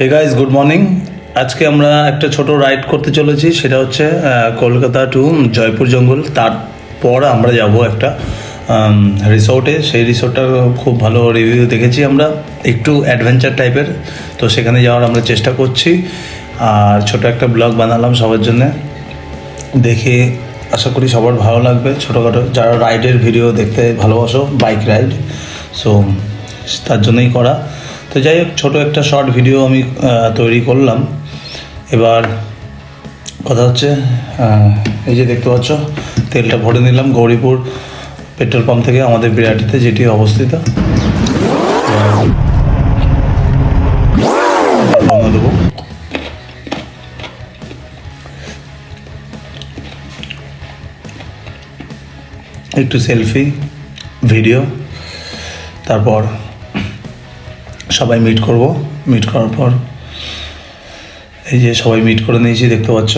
Hey guys good morning আজকে আমরা একটা ছোট রাইড করতে চলেছি, সেটা হচ্ছে কলকাতা টু জয়পুর জঙ্গল। তারপর আমরা যাব একটা রিসোর্টে সেই রিসোর্টটার খুব ভালো রিভিউ দেখেছি আমরা, একটু অ্যাডভেঞ্চার টাইপের তো সেখানে যাওয়ার আমরা চেষ্টা করছি। আর ছোট একটা ব্লগ বানালাম সবার জন্যে। দেখে আশা করি সবার ভালো লাগবে। ছোটোখাটো যারা রাইডের ভিডিও দেখতে ভালোবাসো বাইক রাইড সো তার জন্যই করা। তো যাই হোক, ছোটো একটা শর্ট ভিডিও আমি তৈরি করলাম। এবার কথা হচ্ছে এই যে দেখতে পাচ্ছ, তেলটা ভরে নিলাম গৌরীপুর পেট্রোল পাম্প থেকে আমাদের বিরাটিতে যেটি অবস্থিত। একটু সেলফি ভিডিও তারপর সবাই মিট করব। মিট করার পর এই যে সবাই মিট করে নিয়েছি, দেখতে পাচ্ছ।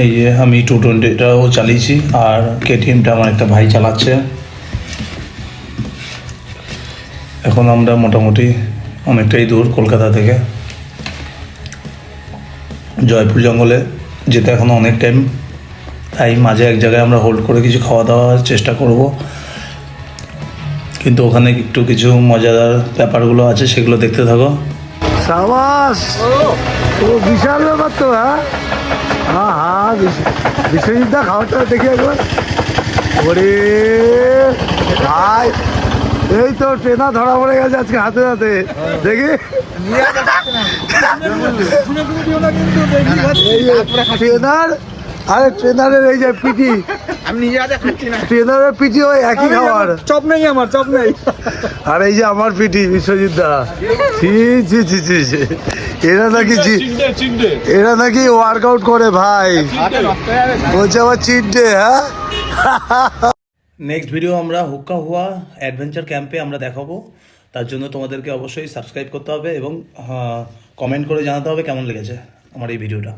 এই যে আমি টু টোয়েন্টিটাও চালিয়েছি, আর কেটিএমটা আমার একটা ভাই চালাচ্ছে। এখন আমরা মোটামুটি অনেকটাই দূর কলকাতা থেকে। জয়পুর জঙ্গলে যেতে এখনও অনেক টাইম তাই মাঝে এক জায়গায় আমরা হোল্ড করে কিছু খাওয়া দাওয়ার চেষ্টা করব। কিন্তু ওখানে একটু কিছু মজাদার ব্যাপারগুলো আছে, সেগুলো দেখতে থাকো। সাবাস! ও বিশাল ব্যাপার তো হ্যাঁ? হ্যাঁ হ্যাঁ বিশ্বজিৎদা খাওয়াটা দেখে একবার। ওরে, ভাই, এই তো ট্রেনা ধরা পড়ে গেছে আজকে হাতে হাতে। দেখি? ট্রেনার? আরে, ট্রেনারের এই যে পিটি আমি নিজে হাতে খাচ্ছি না। ট্রেনারের পিটি ওই একই খাবার চপ নেই আমার চপ নেই। আর এই যে আমার পিটি বিশ্বজিৎ দা। ছি ছি ছি ছি ছি। এরা নাকি জি- এরা নাকি ওয়ার্কআউট করে ভাই। বলছে আবার চিট ডে হ্যাঁ? নেক্সট ভিডিও আমরা হুক্কা হুয়া অ্যাডভেঞ্চার ক্যাম্পে আমরা দেখাবো। তার জন্য তোমাদেরকে অবশ্যই সাবস্ক্রাইব করতে হবে এবং কমেন্ট করে জানাতে হবে কেমন লেগেছে আমার এই ভিডিওটা